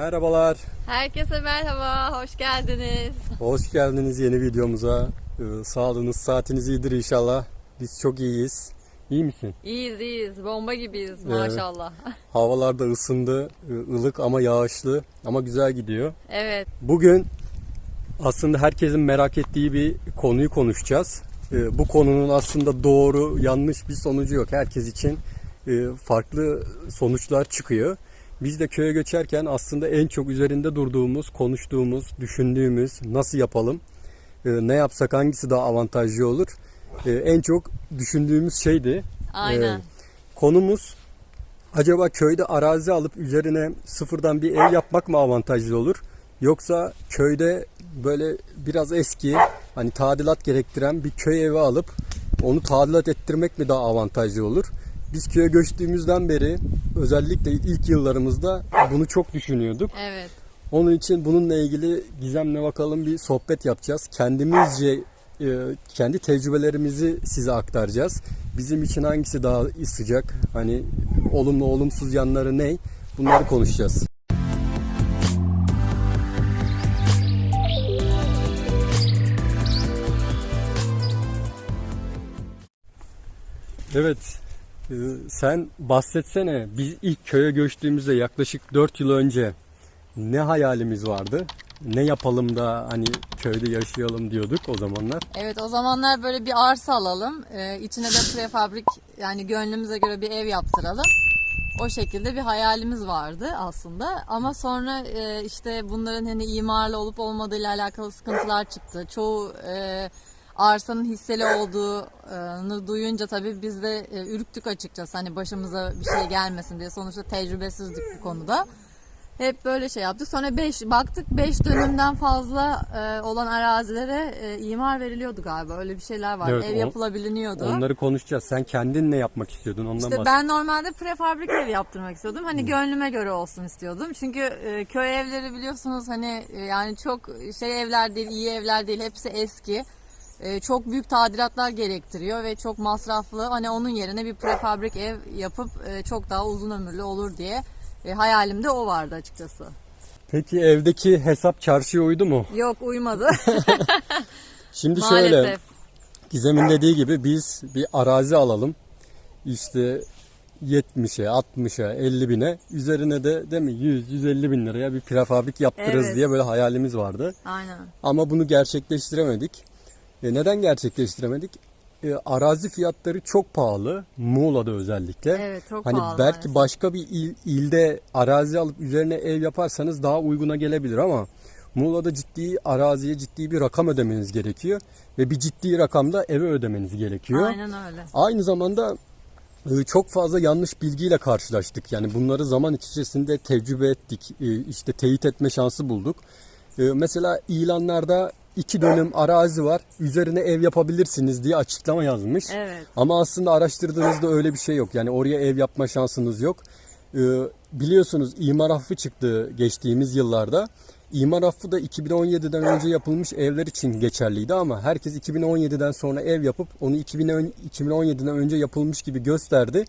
Merhabalar, Herkese merhaba, hoş geldiniz. hoş geldiniz yeni videomuza. Ee, Sağlığınız, saatiniz iyidir inşallah. Biz çok iyiyiz. İyi misin? İyiyiz iyiyiz, bomba gibiyiz maşallah. Havalar da ısındı, Ee, ılık ama yağışlı ama güzel gidiyor. Evet, Bugün aslında herkesin merak ettiği bir konuyu konuşacağız. Ee, Bu konunun aslında doğru, yanlış bir sonucu yok. Herkes için e, farklı sonuçlar çıkıyor. Biz de köye göçerken aslında en çok üzerinde durduğumuz, konuştuğumuz, düşündüğümüz nasıl yapalım, e, ne yapsak hangisi daha avantajlı olur, e, en çok düşündüğümüz şeydi. aynen. Ee, konumuz acaba köyde arazi alıp üzerine sıfırdan bir ev yapmak mı avantajlı olur? Yoksa köyde böyle biraz eski hani tadilat gerektiren bir köy evi alıp onu tadilat ettirmek mi daha avantajlı olur? Biz köye göçtüğümüzden beri özellikle ilk yıllarımızda bunu çok düşünüyorduk. Evet, Onun için bununla ilgili Gizem'le bakalım bir sohbet yapacağız. Kendimizce e, kendi tecrübelerimizi size aktaracağız. Bizim için hangisi daha sıcak? Hani olumlu olumsuz yanları ne? Bunları konuşacağız. Evet. E, Sen bahsetsene. Biz ilk köye göçtüğümüzde yaklaşık 4 yıl önce ne hayalimiz vardı? Ne yapalım da hani köyde yaşayalım diyorduk o zamanlar. evet o zamanlar böyle bir arsa alalım. Ee, içine de prefabrik yani gönlümüze göre bir ev yaptıralım. O şekilde bir hayalimiz vardı aslında. Ama sonra e, işte bunların hani imarlı olup olmadığıyla alakalı sıkıntılar çıktı. Çoğu e, arsanın hisseli olduğunu duyunca tabii biz de e, ürktük açıkçası. Hani başımıza bir şey gelmesin diye. Sonuçta tecrübesizdik bu konuda. Hep böyle şey yaptık. Sonra 5 baktık 5 dönümden fazla e, olan arazilere e, imar veriliyordu galiba. Öyle bir şeyler var. Evet, Ev o- yapılabiliniyordu. Onları konuşacağız. Sen kendin ne yapmak istiyordun ondan İşte bahset. ben normalde prefabrik ev yaptırmak istiyordum. Hani gönlüme göre olsun istiyordum. Çünkü e, köy evleri biliyorsunuz hani e, yani çok şey evler değil, iyi evler değil. Hepsi eski. E, çok büyük tadilatlar gerektiriyor ve çok masraflı. Hani onun yerine bir prefabrik ev yapıp e, çok daha uzun ömürlü olur diye e, hayalimde o vardı açıkçası. Peki evdeki hesap çarşıya uydu mu? Yok uymadı Şimdi şöyle maalesef. Gizem'in dediği gibi biz bir arazi alalım. İşte 70'e, 60'a, 50 bine üzerine de değil mi 100-150 bin liraya bir prefabrik yaptırırız Evet. diye böyle hayalimiz vardı. Aynen. Ama bunu gerçekleştiremedik. E neden gerçekleştiremedik? E, arazi fiyatları çok pahalı. Muğla'da özellikle. Evet, çok hani pahalı belki maalesef. başka bir il, ilde arazi alıp üzerine ev yaparsanız daha uyguna gelebilir ama Muğla'da ciddi araziye ciddi bir rakam ödemeniz gerekiyor ve bir ciddi rakamda eve ödemeniz gerekiyor. Aynen öyle. Aynı zamanda e, çok fazla yanlış bilgiyle karşılaştık. Yani bunları zaman içerisinde tecrübe ettik. E, işte teyit etme şansı bulduk. E, Mesela ilanlarda iki dönüm arazi var. Üzerine ev yapabilirsiniz diye açıklama yazmış. Evet. Ama aslında araştırdığınızda öyle bir şey yok. Yani oraya ev yapma şansınız yok. E, Biliyorsunuz imar affı çıktı geçtiğimiz yıllarda. İmar affı da 2017'den önce yapılmış evler için geçerliydi ama herkes 2017'den sonra ev yapıp onu 2000 ön- 2017'den önce yapılmış gibi gösterdi.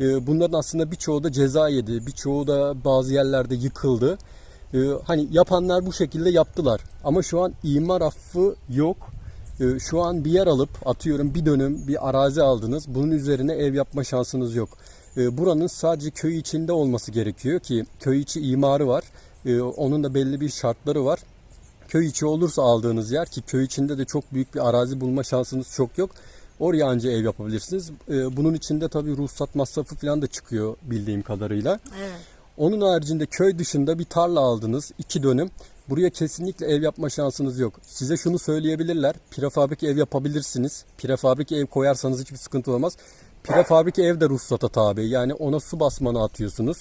Ee, Bunların aslında birçoğu da ceza yedi, birçoğu da bazı yerlerde yıkıldı. Ee, Hani yapanlar bu şekilde yaptılar. Ama şu an imar affı yok. Ee, Şu an bir yer alıp atıyorum bir dönüm bir arazi aldınız. Bunun üzerine ev yapma şansınız yok. Ee, Buranın sadece köy içinde olması gerekiyor ki köy içi imarı var. Ee, Onun da belli bir şartları var. Köy içi olursa aldığınız yer ki köy içinde de çok büyük bir arazi bulma şansınız çok yok. Oraya anca ev yapabilirsiniz. Bunun içinde tabii ruhsat masrafı falan da çıkıyor bildiğim kadarıyla. Evet. Onun haricinde köy dışında bir tarla aldınız, iki dönüm. Buraya kesinlikle ev yapma şansınız yok. Size şunu söyleyebilirler. Prefabrik ev yapabilirsiniz. Prefabrik ev koyarsanız hiçbir sıkıntı olmaz. Prefabrik ev de ruhsata tabi. Yani ona su basmanı atıyorsunuz.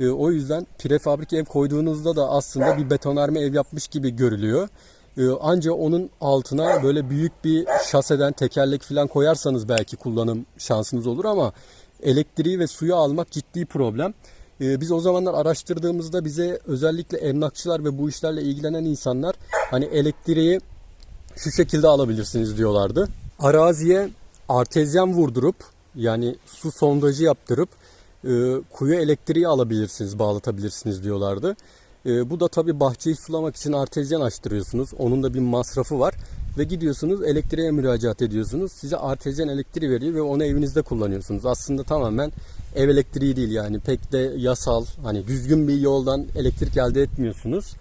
Ee, o yüzden prefabrik ev koyduğunuzda da aslında bir betonarme ev yapmış gibi görülüyor. Ee, Ancak onun altına böyle büyük bir şaseden tekerlek falan koyarsanız belki kullanım şansınız olur ama elektriği ve suyu almak ciddi problem. Ee, Biz o zamanlar araştırdığımızda bize özellikle emlakçılar ve bu işlerle ilgilenen insanlar hani elektriği şu şekilde alabilirsiniz diyorlardı. Araziye artezyen vurdurup yani su sondajı yaptırıp e, kuyu elektriği alabilirsiniz, bağlatabilirsiniz diyorlardı. E, bu da tabii bahçeyi sulamak için artezyen açtırıyorsunuz. Onun da bir masrafı var. Ve gidiyorsunuz elektriğe müracaat ediyorsunuz. Size artezyen elektriği veriyor ve onu evinizde kullanıyorsunuz. Aslında tamamen ev elektriği değil yani pek de yasal hani düzgün bir yoldan elektrik elde etmiyorsunuz.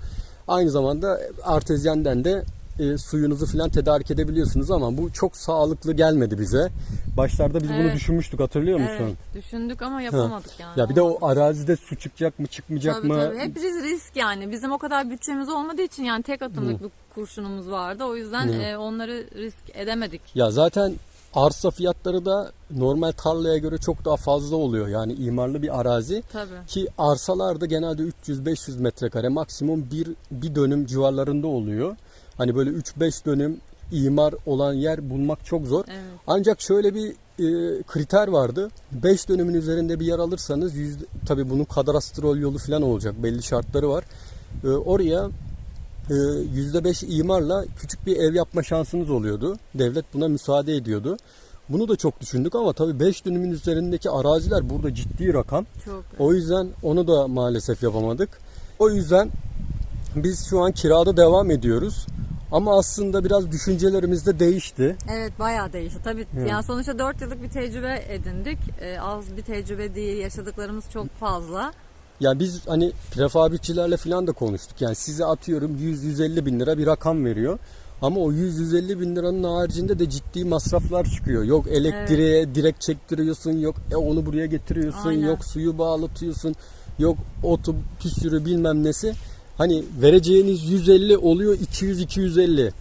Aynı zamanda artezyenden de e, suyunuzu falan tedarik edebiliyorsunuz ama bu çok sağlıklı gelmedi bize. Başlarda biz bunu Evet. düşünmüştük hatırlıyor musun? Evet, düşündük ama yapamadık yani. Ya bir de o arazide su çıkacak mı çıkmayacak Tabii mı? tabii. Hep risk, risk yani. Bizim o kadar bütçemiz olmadığı için yani tek atımlık bir kurşunumuz vardı. O yüzden Hı. e, onları risk edemedik. Ya zaten arsa fiyatları da normal tarlaya göre çok daha fazla oluyor. Yani imarlı bir arazi Tabii. ki arsalarda genelde 300-500 metrekare maksimum bir, bir dönüm civarlarında oluyor. Hani böyle 3-5 dönüm imar olan yer bulmak çok zor. Evet. Ancak şöyle bir e, kriter vardı. 5 dönümün üzerinde bir yer alırsanız yüzde, tabii bunun kadastrol yolu falan olacak. Belli şartları var. E, oraya %5 imarla küçük bir ev yapma şansınız oluyordu. Devlet buna müsaade ediyordu. Bunu da çok düşündük ama tabii 5 dönümün üzerindeki araziler burada ciddi rakam. Çok. O yüzden onu da maalesef yapamadık. O yüzden biz şu an kirada devam ediyoruz. Ama aslında biraz düşüncelerimiz de değişti. Evet bayağı değişti. Tabii Evet. yani sonuçta 4 yıllık bir tecrübe edindik. E, az bir tecrübe değil. Yaşadıklarımız çok fazla. Yani biz hani prefabrikçilerle falan da konuştuk. Yani size atıyorum 100-150 bin lira bir rakam veriyor. Ama o 100-150 bin liranın haricinde de ciddi masraflar çıkıyor. Yok elektriğe direkt çektiriyorsun, yok e, onu buraya getiriyorsun, Aynen. yok suyu bağlatıyorsun, yok otu püsürü bilmem nesi. Hani vereceğiniz 150 oluyor 200-250.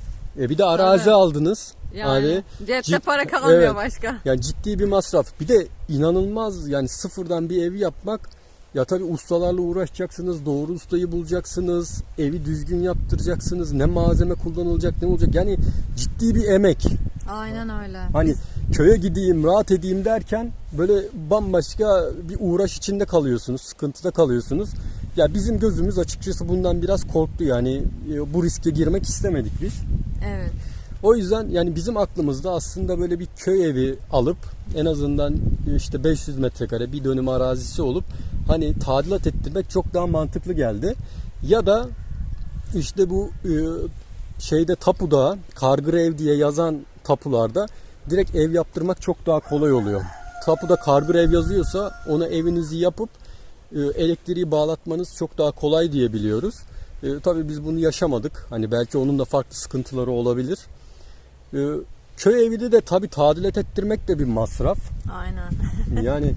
E bir de arazi Tabii. aldınız. Yani Hani cepte cid- para kalmıyor Evet. başka. yani ciddi bir masraf. Bir de inanılmaz yani sıfırdan bir evi yapmak ya tabii ustalarla uğraşacaksınız, doğru ustayı bulacaksınız, evi düzgün yaptıracaksınız, ne malzeme kullanılacak, ne olacak. Yani ciddi bir emek. Aynen öyle. Hani köye gideyim, rahat edeyim derken böyle bambaşka bir uğraş içinde kalıyorsunuz, sıkıntıda kalıyorsunuz. Ya bizim gözümüz açıkçası bundan biraz korktu yani e, bu riske girmek istemedik biz. Evet. O yüzden yani bizim aklımızda aslında böyle bir köy evi alıp en azından işte 500 metrekare bir dönüm arazisi olup hani tadilat ettirmek çok daha mantıklı geldi. Ya da işte bu e, şeyde tapuda Kargır Ev diye yazan tapularda direkt ev yaptırmak çok daha kolay oluyor. Tapuda Kargır Ev yazıyorsa ona evinizi yapıp e, elektriği bağlatmanız çok daha kolay diye biliyoruz. E, tabii biz bunu yaşamadık. Hani belki onun da farklı sıkıntıları olabilir. E, köy evinde de tabii tadilat ettirmek de bir masraf. Aynen. Yani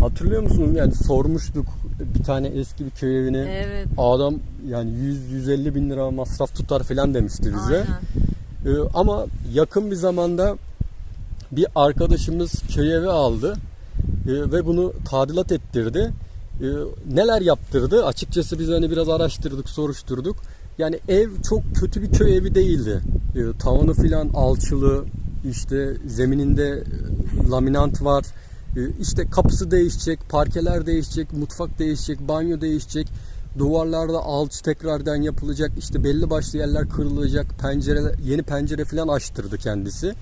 hatırlıyor musunuz? Yani sormuştuk bir tane eski bir köy evine. Evet. Adam yani 100-150 bin lira masraf tutar falan demişti bize. Aynen. Ee, ama yakın bir zamanda bir arkadaşımız köy evi aldı Ee, ve bunu tadilat ettirdi. Ee, neler yaptırdı? Açıkçası biz hani biraz araştırdık, soruşturduk. Yani ev çok kötü bir köy evi değildi. Ee, tavanı filan alçılı, işte zemininde e, laminant var. Ee, işte kapısı değişecek, parkeler değişecek, mutfak değişecek, banyo değişecek. Duvarlarda alçı tekrardan yapılacak. işte belli başlı yerler kırılacak. Pencere yeni pencere falan açtırdı kendisi.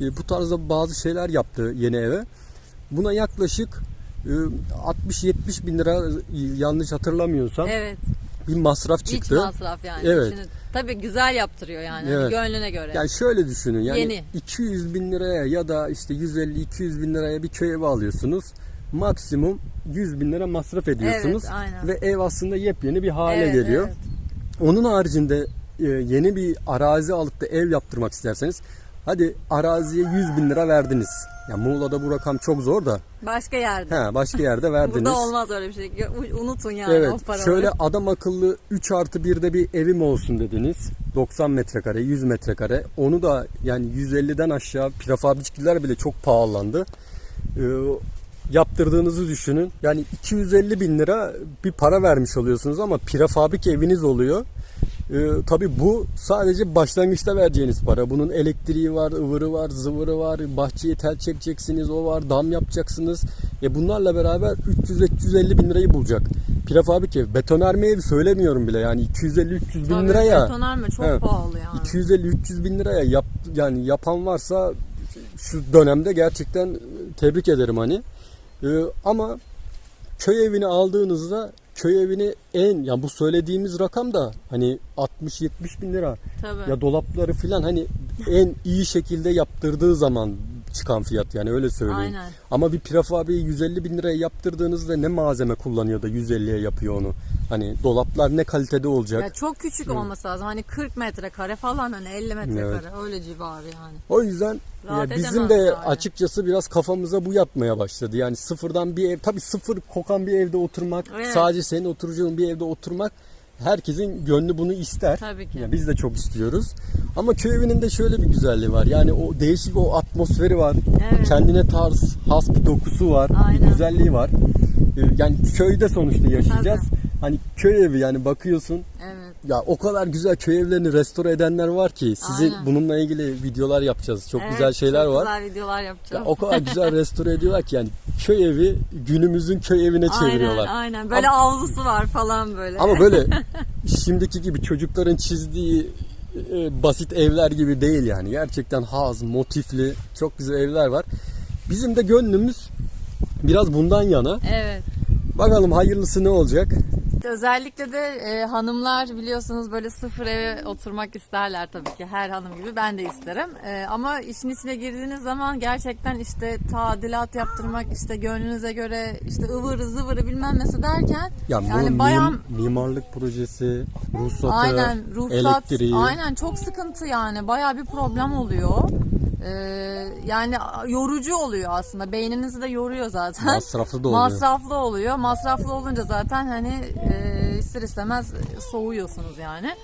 E, bu tarzda bazı şeyler yaptı yeni eve. Buna yaklaşık e, 60-70 bin lira e, yanlış hatırlamıyorsam Evet. Bir masraf İç çıktı. masraf yani. Evet. İçini- tabii güzel yaptırıyor yani. Evet. Gönlüne göre. Yani şöyle düşünün yani Yeni. 200 bin liraya ya da işte 150-200 bin liraya bir köy evi alıyorsunuz. Maksimum 100 bin lira masraf ediyorsunuz. Evet, aynen. Ve ev aslında yepyeni bir hale Evet, geliyor. evet. Onun haricinde e, yeni bir arazi alıp da ev yaptırmak isterseniz hadi araziye 100 bin lira verdiniz. Ya Muğla'da bu rakam çok zor da. Başka yerde. He, başka yerde verdiniz. Burada olmaz öyle bir şey. Unutun yani o Evet. paraları. Şöyle adam akıllı 3 artı 1'de bir evim olsun dediniz. 90 metrekare, 100 metrekare. Onu da yani 150'den aşağı prefabrikçiler bile çok pahalandı. Ee, yaptırdığınızı düşünün. Yani 250 bin lira bir para vermiş oluyorsunuz ama prefabrik eviniz oluyor. Ee, tabii bu sadece başlangıçta vereceğiniz para. Bunun elektriği var, ıvırı var, zıvırı var, bahçeye tel çekeceksiniz, o var, dam yapacaksınız. E bunlarla beraber 300-350 bin lirayı bulacak. Prefabrik ev, betonarme ev söylemiyorum bile yani 250-300 bin Tabii liraya. betonarme çok Evet. pahalı yani. 250-300 bin liraya yap, yani yapan varsa şu dönemde gerçekten tebrik ederim hani. Ee, ama köy evini aldığınızda köy evini en yani bu söylediğimiz rakam da hani 60-70 bin lira Tabii. ya dolapları filan hani en iyi şekilde yaptırdığı zaman çıkan fiyat yani öyle söyleyeyim. Aynen. Ama bir prefabriği 150 bin liraya yaptırdığınızda ne malzeme kullanıyor da 150'ye yapıyor onu. Hani dolaplar ne kalitede olacak. Ya çok küçük olması lazım. Hani 40 metrekare falan hani 50 metrekare öyle civarı yani. O yüzden Rahat ya bizim de yani. açıkçası biraz kafamıza bu yatmaya başladı. Yani sıfırdan bir ev, tabii sıfır kokan bir evde oturmak, Evet. sadece senin oturacağın bir evde oturmak herkesin gönlü bunu ister. Tabii ki. Ya biz de çok istiyoruz. Ama köy evinin de şöyle bir güzelliği var. Yani o değişik o atmosferi var. Evet. Kendine tarz, has bir dokusu var. Bir Aynen. güzelliği var. Ee, Yani köyde sonuçta yaşayacağız. Hani köy evi yani bakıyorsun Evet. ya o kadar güzel köy evlerini restore edenler var ki sizin Aynen. bununla ilgili videolar yapacağız. Çok Evet, güzel şeyler çok var. Güzel videolar Ya yapacağız. o kadar güzel restore ediyorlar ki yani köy evi günümüzün köy evine çeviriyorlar. Aynen aynen. Böyle avlusu var falan böyle. Ama böyle şimdiki gibi çocukların çizdiği e, basit evler gibi değil yani. Gerçekten haz, motifli çok güzel evler var. Bizim de gönlümüz biraz bundan yana. Evet. Bakalım hayırlısı ne olacak? Özellikle de e, hanımlar biliyorsunuz böyle sıfır eve oturmak isterler tabii ki her hanım gibi ben de isterim. E, ama işin içine girdiğiniz zaman gerçekten işte tadilat yaptırmak işte gönlünüze göre işte ıvırı zıvırı bilmem nesi derken Ya yani bayağı mimarlık projesi, ruhsatı, aynen ruhsat elektriği. aynen çok sıkıntı yani bayağı bir problem oluyor. E, yani yorucu oluyor aslında beyninizi de yoruyor zaten. Masraflı da oluyor. Masraflı oluyor. Masraflı olunca zaten hani e, ister istemez soğuyorsunuz yani.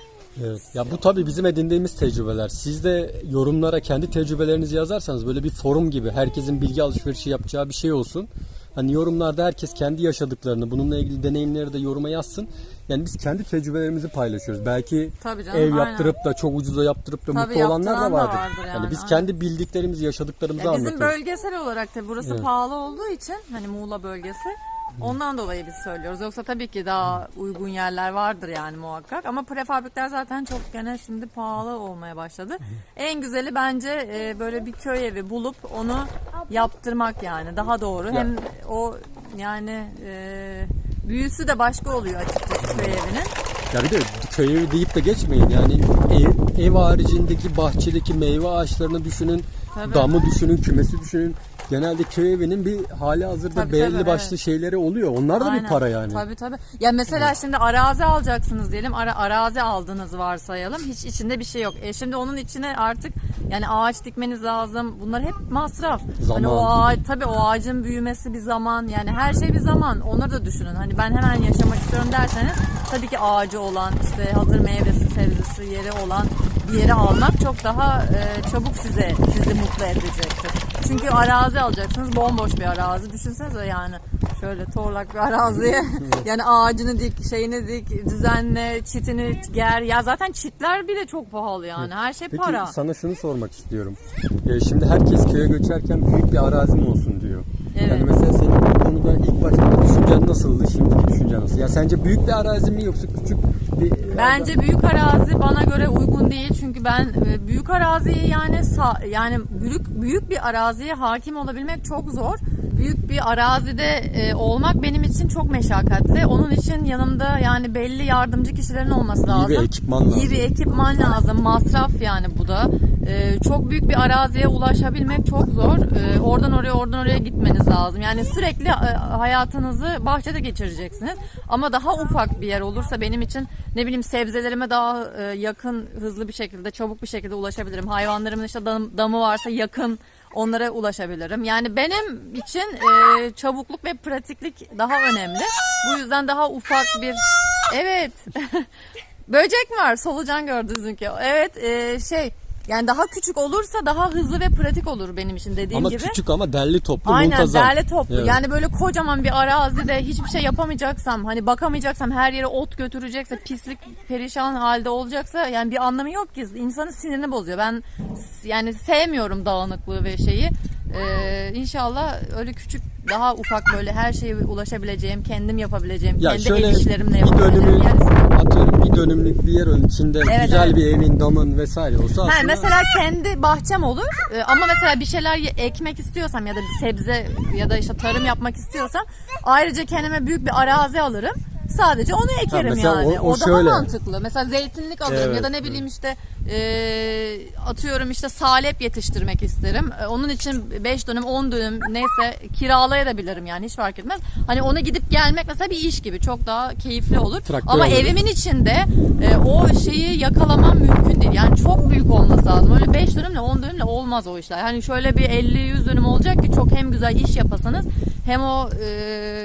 Evet. Ya bu tabii bizim edindiğimiz tecrübeler. Siz de yorumlara kendi tecrübelerinizi yazarsanız böyle bir forum gibi herkesin bilgi alışverişi yapacağı bir şey olsun. Hani yorumlarda herkes kendi yaşadıklarını, bununla ilgili deneyimleri de yoruma yazsın. Yani biz kendi tecrübelerimizi paylaşıyoruz. Belki Tabii canım, ev aynen. yaptırıp da çok ucuza yaptırıp da Tabii mutlu olanlar da yaptıran da vardır. vardır yani, biz aynen. kendi bildiklerimizi, yaşadıklarımızı Ya bizim anlatıyoruz. bölgesel olarak da burası Evet. pahalı olduğu için hani Muğla bölgesi ondan dolayı biz söylüyoruz. Yoksa tabii ki daha uygun yerler vardır yani muhakkak. Ama prefabrikler zaten çok gene şimdi pahalı olmaya başladı. En güzeli bence e, böyle bir köy evi bulup onu yaptırmak yani daha doğru. Hem o yani e, büyüsü de başka oluyor açıkçası köy evinin. Ya bir de köy evi deyip de geçmeyin. Yani ev, ev haricindeki bahçedeki meyve ağaçlarını düşünün. Tabii. Damı düşünün, kümesi düşünün. Genelde köy evinin bir hali hazırda Tabii, belli tabii, başlı evet. şeyleri oluyor. Onlar da bir Aynen. para yani. Tabii tabii. Ya mesela şimdi arazi alacaksınız diyelim. Ara, arazi aldığınız varsayalım. Hiç içinde bir şey yok. E şimdi onun içine artık yani ağaç dikmeniz lazım. Bunlar hep masraf. Zaman. Hani o ağaç, tabii o ağacın büyümesi bir zaman. Yani her şey bir zaman. Onları da düşünün. Hani ben hemen yaşamak istiyorum derseniz tabii ki ağacı olan işte hazır meyvesi sebzesi yeri olan yere almak çok daha e, çabuk size sizi mutlu edecektir. Çünkü arazi alacaksınız bomboş bir arazi. Düşünsenize yani şöyle torlak bir araziye yani ağacını dik, şeyini dik, düzenle, çitini ger. Ya zaten çitler bile çok pahalı yani. Her şey Peki para. sana şunu sormak istiyorum. Ee, şimdi herkes köye göçerken büyük bir arazim olsun diyor. Evet. Yani mesela senin bu konuda ilk başta düşüncen nasıldı, şimdiki düşüncen nasıl? Ya sence büyük bir arazi mi yoksa küçük Bence büyük arazi bana göre uygun değil çünkü ben e, büyük araziye yani sa- yani büyük büyük bir araziye hakim olabilmek çok zor. Büyük bir arazide e, olmak benim için çok meşakkatli. Onun için yanımda yani belli yardımcı kişilerin olması lazım. bir ekipman lazım. İyi bir ekipman lazım. Masraf yani bu da. E, çok büyük bir araziye ulaşabilmek çok zor. E, oradan oraya oradan oraya gitmeniz lazım. Yani sürekli e, hayatınızı bahçede geçireceksiniz. Ama daha ufak bir yer olursa benim için ne bileyim sebzelerime daha e, yakın, hızlı bir şekilde, çabuk bir şekilde ulaşabilirim. Hayvanlarımın işte dam- damı varsa yakın onlara ulaşabilirim. Yani benim için e, çabukluk ve pratiklik daha önemli. Bu yüzden daha ufak bir Evet. Böcek var? Solucan gördünüz ki. Evet, e, şey yani daha küçük olursa daha hızlı ve pratik olur benim için dediğim ama gibi. küçük ama derli toplu Aynen muntazam. derli toplu. Evet. Yani böyle kocaman bir arazide hiçbir şey yapamayacaksam, hani bakamayacaksam, her yere ot götürecekse, pislik perişan halde olacaksa yani bir anlamı yok ki. İnsanın sinirini bozuyor. Ben yani sevmiyorum dağınıklığı ve şeyi. Ee, inşallah öyle küçük daha ufak böyle her şeye ulaşabileceğim, kendim yapabileceğim, Ya kendi şöyle el işlerimle bir yer istiyorum. atıyorum bir dönümlük bir yer içinde Evet, güzel evet. bir evin, damın vesaire olsa Ha, aslında mesela kendi bahçem olur Ee, ama mesela bir şeyler ekmek istiyorsam ya da sebze ya da işte tarım yapmak istiyorsam ayrıca kendime büyük bir arazi alırım. Sadece onu ekerim mesela yani. o- O, o daha şöyle. mantıklı. Mesela zeytinlik alırım Evet, ya da ne bileyim işte e, atıyorum işte salep yetiştirmek isterim. E, Onun için 5 dönüm 10 dönüm neyse kiralayabilirim yani hiç fark etmez. Hani ona gidip gelmek mesela bir iş gibi çok daha keyifli olur. Traktör Ama alırız. evimin içinde e, o şeyi yakalamam mümkün değil. Yani çok büyük olması lazım. Öyle 5 dönümle 10 dönümle olmaz o işler. Yani şöyle bir 50-100 dönüm olacak ki çok hem güzel iş yapasanız hem o e,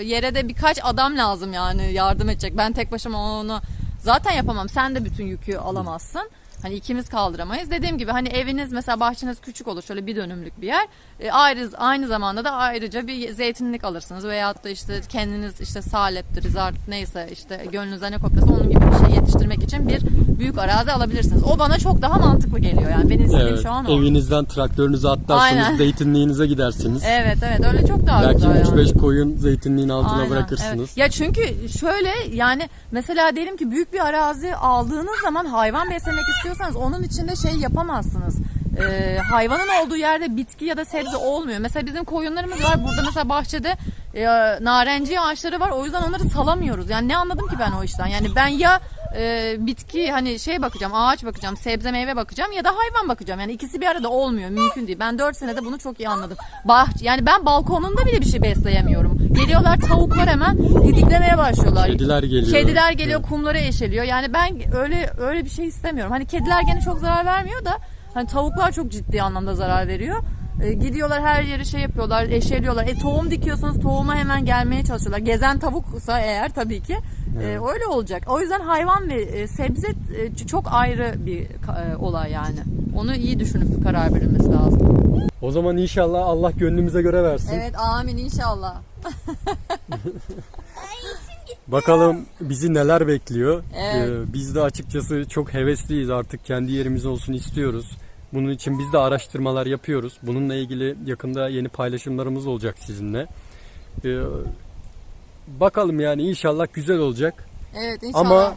yere de birkaç adam lazım yani yardım edecek. Ben tek başıma onu zaten yapamam. Sen de bütün yükü alamazsın. Hani ikimiz kaldıramayız. Dediğim gibi hani eviniz mesela bahçeniz küçük olur şöyle bir dönümlük bir yer. E, ayrı aynı zamanda da ayrıca bir zeytinlik alırsınız veyahut da işte kendiniz işte saleptir, zart neyse işte gönlünüze ne koparsa onun gibi bir şey yetiştirmek için bir büyük arazi alabilirsiniz. O bana çok daha mantıklı geliyor yani. Benim istediğim Evet, şu an o. evinizden traktörünüzü atlarsınız, Aynen. zeytinliğinize gidersiniz. Evet evet öyle çok daha Belki güzel. yani. 3-5 koyun zeytinliğin altına Aynen, bırakırsınız. evet. Ya çünkü şöyle yani mesela diyelim ki büyük bir arazi aldığınız zaman hayvan beslemek istiyorsanız onun içinde şey yapamazsınız. Ee, hayvanın olduğu yerde bitki ya da sebze olmuyor. Mesela bizim koyunlarımız var. Burada mesela bahçede e, narenciye ağaçları var. O yüzden onları salamıyoruz. Yani ne anladım ki ben o işten? Yani ben ya e, bitki hani şey bakacağım, ağaç bakacağım, sebze meyve bakacağım ya da hayvan bakacağım. Yani ikisi bir arada olmuyor. Mümkün değil. Ben 4 senede bunu çok iyi anladım. Bah yani ben balkonumda bile bir şey besleyemiyorum. Geliyorlar tavuklar hemen didiklemeye başlıyorlar. Kediler geliyor. Kediler geliyor, kumları eşeliyor. Yani ben öyle öyle bir şey istemiyorum. Hani kediler gene çok zarar vermiyor da hani tavuklar çok ciddi anlamda zarar veriyor. E, gidiyorlar her yeri şey yapıyorlar, eşeliyorlar. E tohum dikiyorsunuz, tohuma hemen gelmeye çalışıyorlar. Gezen tavuksa eğer tabii ki e, öyle olacak. O yüzden hayvan ve e, sebze e, çok ayrı bir e, olay yani. Onu iyi düşünüp karar verilmesi lazım. O zaman inşallah Allah gönlümüze göre versin. Evet, amin inşallah. Bakalım bizi neler bekliyor. Evet. Ee, biz de açıkçası çok hevesliyiz artık kendi yerimiz olsun istiyoruz. Bunun için biz de araştırmalar yapıyoruz. Bununla ilgili yakında yeni paylaşımlarımız olacak sizinle. Ee, bakalım yani inşallah güzel olacak. Evet inşallah. Ama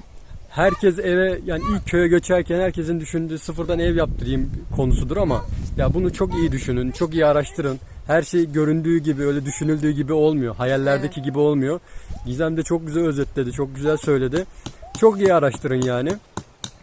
herkes eve yani ilk köye göçerken herkesin düşündüğü sıfırdan ev yaptırayım konusudur ama ya bunu çok iyi düşünün, çok iyi araştırın. Her şey göründüğü gibi öyle düşünüldüğü gibi olmuyor. Hayallerdeki gibi olmuyor. Gizem de çok güzel özetledi, çok güzel söyledi. Çok iyi araştırın yani.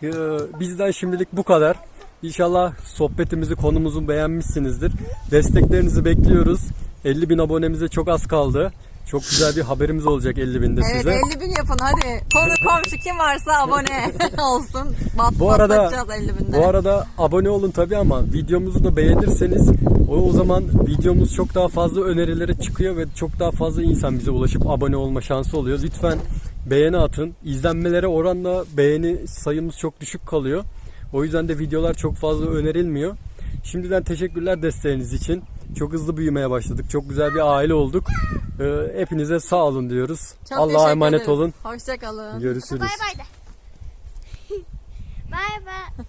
Ee, bizden şimdilik bu kadar. İnşallah sohbetimizi, konumuzu beğenmişsinizdir. Desteklerinizi bekliyoruz. 50 bin abonemize çok az kaldı. Çok güzel bir haberimiz olacak 50 binde Evet size. 50 bin yapın hadi. Konu komşu kim varsa abone olsun. Bat, Bu arada patlatacağız 50 binde. bu arada abone olun tabi ama videomuzu da beğenirseniz o, o zaman videomuz çok daha fazla önerilere çıkıyor ve çok daha fazla insan bize ulaşıp abone olma şansı oluyor. Lütfen beğeni atın. İzlenmelere oranla beğeni sayımız çok düşük kalıyor. O yüzden de videolar çok fazla önerilmiyor. Şimdiden teşekkürler desteğiniz için. Çok hızlı büyümeye başladık. Çok güzel bir aile olduk. Ee, hepinize sağ olun diyoruz. Çok Allah'a emanet ederiz. olun. Hoşçakalın. Görüşürüz. Bay bay de. Bay bay.